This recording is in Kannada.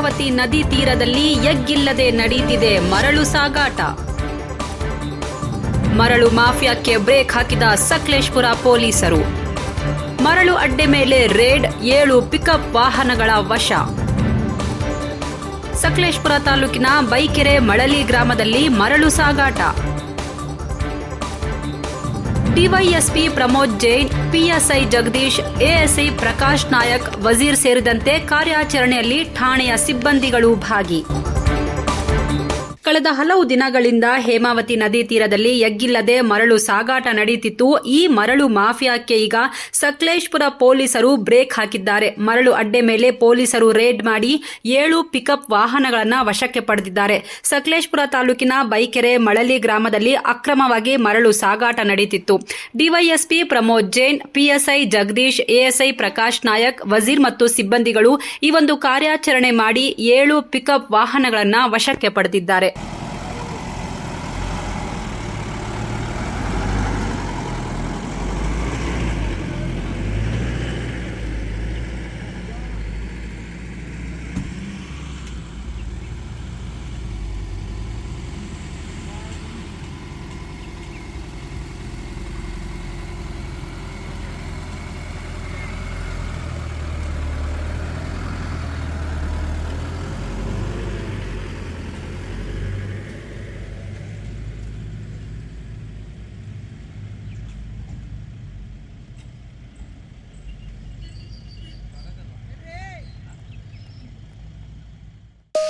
ಹೇಮಾವತಿ ನದಿ ತೀರದಲ್ಲಿ ಎಗ್ಗಿಲ್ಲದೆ ನಡೀತಿದೆ ಮರಳು ಸಾಗಾಟ. ಮರಳು ಮಾಫಿಯಾಕ್ಕೆ ಬ್ರೇಕ್ ಹಾಕಿದ ಸಕಲೇಶ್ಪುರ ಪೊಲೀಸರು. ಮರಳು ಅಡ್ಡೆ ಮೇಲೆ ರೇಡ್, ಏಳು ಪಿಕಪ್ ವಾಹನಗಳ ವಶ. ಸಕಲೇಶ್ಪುರ ತಾಲೂಕಿನ ಬೈಕೆರೆ ಮಳಲಿ ಗ್ರಾಮದಲ್ಲಿ ಮರಳು ಸಾಗಾಟ. DYSP Pramod Jain PSI Jagadish ASI Prakash Nayak Wazir ಸೇರಿದಂತೆ ಕಾರ್ಯಾಚರಣೆಯಲ್ಲಿ ಠಾಣೆಯ ಸಿಬ್ಬಂದಿಗಳು ಭಾಗಿ. ಕಳೆದ ಹಲವು ದಿನಗಳಿಂದ ಹೇಮಾವತಿ ನದಿ ತೀರದಲ್ಲಿ ಎಗ್ಗಿಲ್ಲದೆ ಮರಳು ಸಾಗಾಟ ನಡೆಯುತ್ತಿತ್ತು ಈ ಮರಳು ಮಾಫಿಯಾಕ್ಕೆ ಈಗ ಸಕಲೇಶ್ಪುರ ಪೊಲೀಸರು ಬ್ರೇಕ್ ಹಾಕಿದ್ದಾರೆ. ಮರಳು ಅಡ್ಡೆ ಮೇಲೆ ಪೊಲೀಸರು ರೇಡ್ ಮಾಡಿ ಏಳು ಪಿಕಪ್ ವಾಹನಗಳನ್ನು ವಶಕ್ಕೆ ಪಡೆದಿದ್ದಾರೆ. ಸಕಲೇಶ್ಪುರ ತಾಲೂಕಿನ ಬೈಕೆರೆ ಮಳಲಿ ಗ್ರಾಮದಲ್ಲಿ ಅಕ್ರಮವಾಗಿ ಮರಳು ಸಾಗಾಟ ನಡೆಯುತ್ತಿತ್ತು DYSP Pramod Jain, PSI Jagadish, ASI Prakash Nayak, Wazir ಮತ್ತು ಸಿಬ್ಬಂದಿಗಳು ಈ ಒಂದು ಕಾರ್ಯಾಚರಣೆ ಮಾಡಿ ಏಳು ಪಿಕಪ್ ವಾಹನಗಳನ್ನು ವಶಕ್ಕೆ ಪಡೆದಿದ್ದಾರೆ.